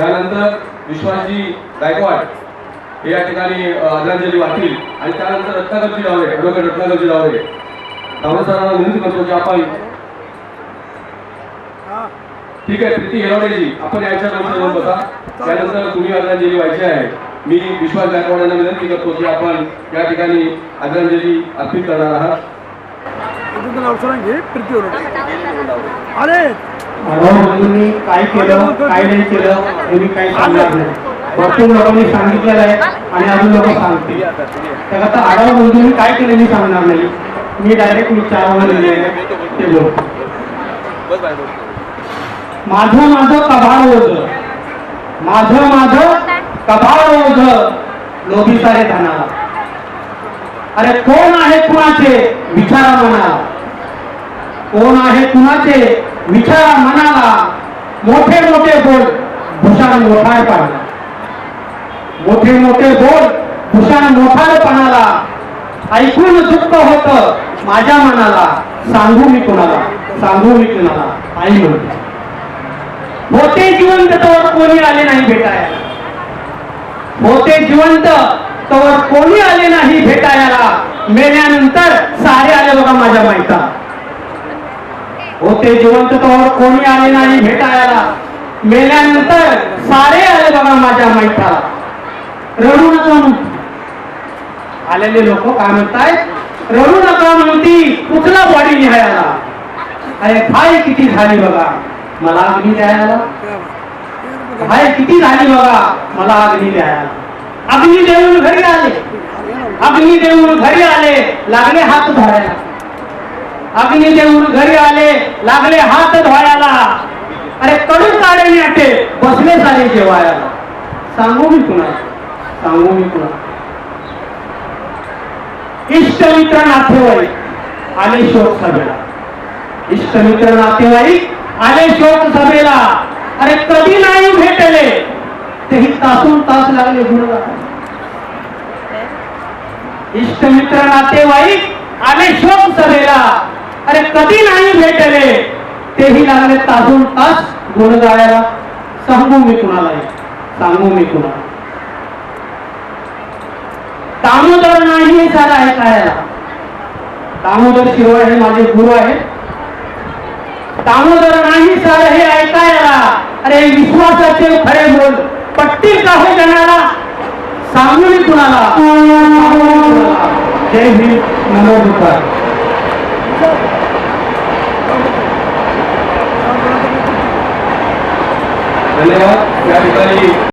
यानंतर विश्वासजी गायकवाड हे या ठिकाणी आदरांजली वाटतील आणि त्यानंतर रत्नाकरजी डावरे ॲडव्होकेट रत्नाकरजी डावरे डावरे सरांना विनंती करतो की आपण ठीक आहे प्रीती हिरावडेजी आपण याच्या नंतर बसा. त्यानंतर तुम्ही आदरांजली व्हायची आहे. मी विश्वास गायकवाड यांना विनंती करतो की आपण या ठिकाणी आदरांजली अर्पित करणार आहात. प्रीती अरे! काय केलं काय नाही केलं काही सांगणार नाही. भरपूर लोकांनी सांगितलेलं आहे आणि अजून लोक सांगतील. त्याकरता आढावा बंधूंनी काय केलं मी सांगणार नाही. मी डायरेक्ट मी चार ते बोलतो माझं माझं कभाळ ओझ. माझं माझं कभाळ ओझ. लोभी सारे धनाला अरे कोण आहे कुणाचे? विचारा मनाला. कोण आहे कुणाचे? विचारा मनाला मोठे मोठे बोल भूषण मोठाळपणा मोठे मोठे बोल भूषण मोठाळपणाला ऐकून दुःख होत माझ्या मनाला. सांगू मी कुणाला? सांगू मी कुणाला? आई म्हणते. होते जिवंत तवर कोणी आले नाही भेटायला? होते जिवंत तवर कोणी आले नाही भेटायला? मेल्यानंतर सारे आले बघा माझ्या माहिता होते जिवंत तोवर कोणी आले नाही भेटायला. मेल्यानंतर सारे आले बघा माझ्या माहिताला रडू नका आलेले लोक काय म्हणताय रडू नका म्हणती कुठला बॉडी लिहायला अरे भाय किती झाली बघा. मला अग्नी द्यायला. भाय किती झाली बघा. मला अग्नी द्यायला. अग्नी देऊन घरी आले. अग्नी देऊन घरी आले. लागले हात धरायला. अग्नी देऊन घरी आले लागले हात धुवायला. अरे कडून काढे नाटे बसले सारे जेवायला. सांगू मी कुणा सांगू मी कुणा इष्टमित्र नातेवाईक आले शोक सभेला. इष्टमित्र नातेवाईक आले शोक सभेला. अरे कधी नाही भेटले? तेही तासून तास लागले इष्ट इष्टमित्र नातेवाईक आले शोक सभेला. अरे कधी नाही भेटले? तेही लागले तासून तास गुण गायला सांगू मी कुणाला सांगू मी कुणाला. दामोदर नाही झाला आहे ऐकायला. दामोदर शिरोळे हे माझे गुरु आहेत. दामोदर नाही सर हे ऐकायला. अरे विश्वासाचे खरे बोल पट्टी का हो जणाला सांगू मी कुणाला. धन्यवाद. या ठिकाणी